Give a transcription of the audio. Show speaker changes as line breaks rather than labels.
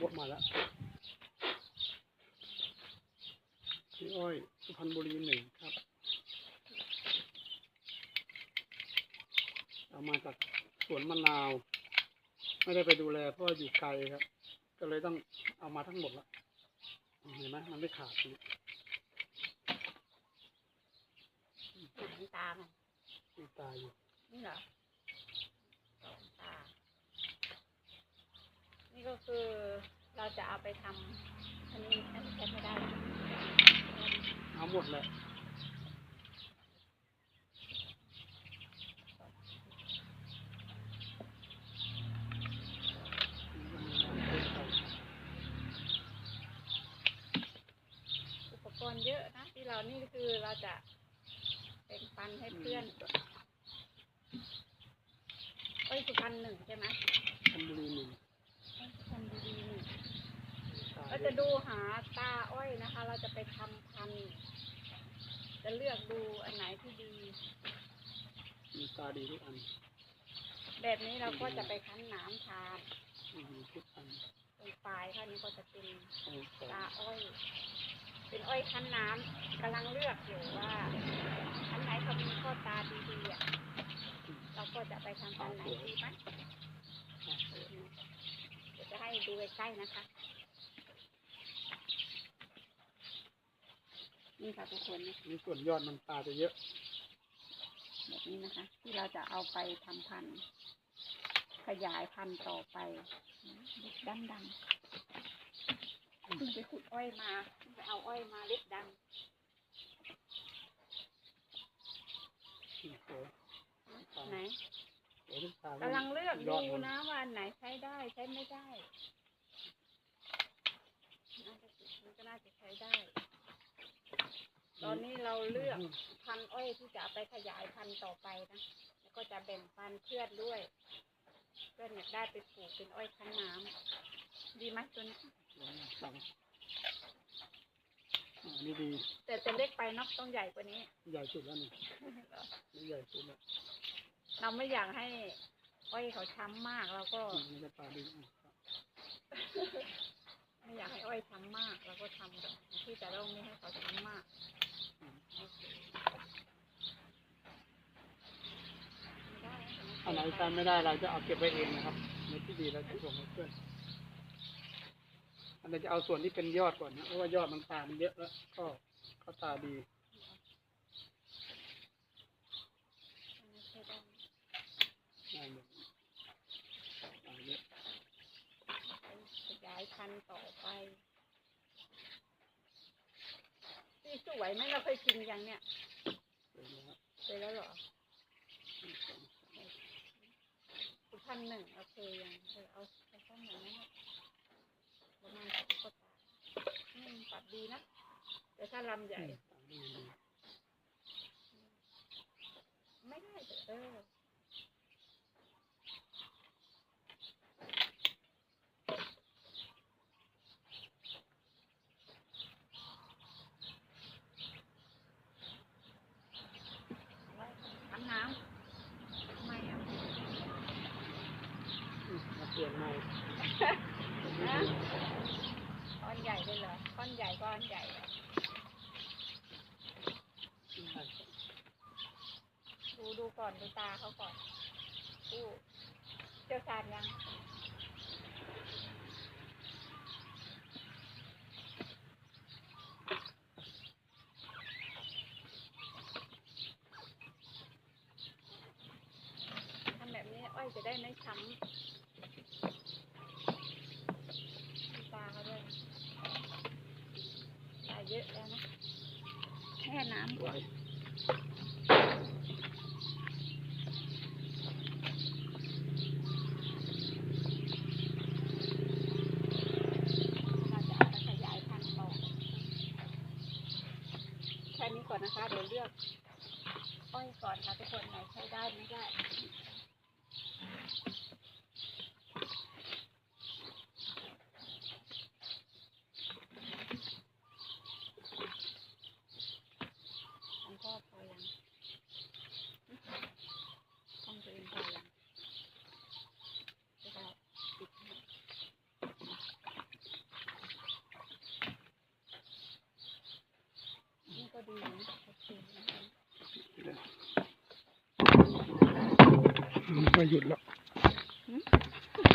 บดมาแล้วพี่อ้อยสุพรรณบุรีหนึ่งครับ เอามาจากสวนมะนาว ไม่ได้ไปดูแลเพราะว่าอยู่ไกลครับ ก็เลยต้องเอามาทั้งหมดละเห็นไหมมันไม่ขาดนี่
น้ำตามัน
มีตายอยู่
นี่เหรอสองตา นี่ ก็คือเราจะเอาไปทำอันนี้อันนี้ใช้ไม่ได้
เอาหมดเลย
อุปกรณ์เยอะนะที่เรานี่คือเราจะแบ่งปันให้เพื่อนเอ้ยสุพรรณหนึ่งใช่ไหม
ชลบุรีหนึ่ง
เอ้ยสุพรรณบุรีหนึ่ง
ตาย
เราจะดูหาตาอ้อยนะคะ เราจะไปทำพันธุ์จะเลือกดูอันไหนที่ดี
มีตาดีทุกอัน
แบบนี้เราก็จะไปคั้นน้ำทาน
มีทุกอัน
ตรงปลายค่ะนี้ก็จะเป็น
โอ้โห
ตาอ้อย เป็นอ้อยคั้นน้ำกำลังเลือกอยู่ว่าอันไหนเขามีข้อตาดีๆอะเราก็จะไปทำพันธุ์ไหนดีไหมเดี๋ยวจะให้ดูใกล้ๆนะคะ นี่ค่ะทุกคนนะ
นี่ส่วนยอดมันตาจะเยอะ
แบบนี้นะคะ ที่เราจะเอาไปทำพันธุ์ขยายพันธุ์ต่อไปเล็กดังดังๆเพิ่งไปขุดอ้อยมาเพิ่งไปเอาอ้อยมาเล็กดัง
โอ้โห
ไหน
โอ้โหทุกตากำ
ลังเลือก
ย
ดู
อดมัน
นะว่าอันไหนใช้ได้ใช้ไม่ได้น่าจะมันก็น่าจะใช้ได้ ตอนนี้เราเลือกพันธุ์อ้อยที่จะเอาไปขยายพันธุ์ต่อไปนะแล้วก็จะแบ่งปันเพื่อนด้วย เพื่อนอยากได้ไปปลูกเป็นอ้อยคั้นน้ำดีไหมตัวนี้
สั่งอ่านี่ดี
แต่จะเล็กไปเนอกต้องใหญ่กว่านี้
ใหญ่สุดแล้วนี่นี่ใหญ่สุดแล้ว
เราไม่อยากให้ อ้อยเขาช้ำมากเราก็
อืมนี่ก็ตาดีอะ
ไม่อยากให้อ้อยช้ำมากเราก็ทำแบบที่จะต้องไม่ให้เขาช้ำมาก
อืม
โอเคไม่ได้
อันไหนใช้ไม่ได้เราจะเอาเก็บไว้เองนะครับ ในที่ดีเราจะส่งให้เพื่อนอันนี้จะเอาส่วนที่เป็นยอดก่อนนะเพราะว่ายอดมันตามันเยอะแล้ว ก็ก็ตาดี
ได้
เลยตาเยอะ
ขยายพันธุ์ต่อไปที่สวยไหมเราเคยกินยังเนี่ย
เลยนะครับ
เคยแล้วเหรอสุ พรรณหนึ่งเราเคยยังเคยเอาไปข้างไหนนะประมาณสองกว่าตาอืมตัดดีนะ แต่ถ้าลำใหญ่
ตาดีดี
ไม่ได้แต่เออทำน้ำทำไมอะ
อืมมาเปลี่ยนใหม่
นะ ก้อนใหญ่เลยเหรอก้อนใหญ่ก้อนใหญ่ดูดูก่อนดูตาเขาก่อนดูเจ้าชาญยังทำแบบนี้อ้อยจะได้ไม่ช้ำดูตาเขาด้วยตา เยอะแล้วนะแค่น้ำ
ไว้
เราจะเอาไปขยายพันธุ์ต่อแค่นี้ก่อนนะคะ เดี๋ยวเลือกอ้อยก่อนค่ะทุกคนไหนใช้ได้ไม่ได้ มันก็พอยัง ดีนะโอเคนะคะ
ไม่หยุดแล้ว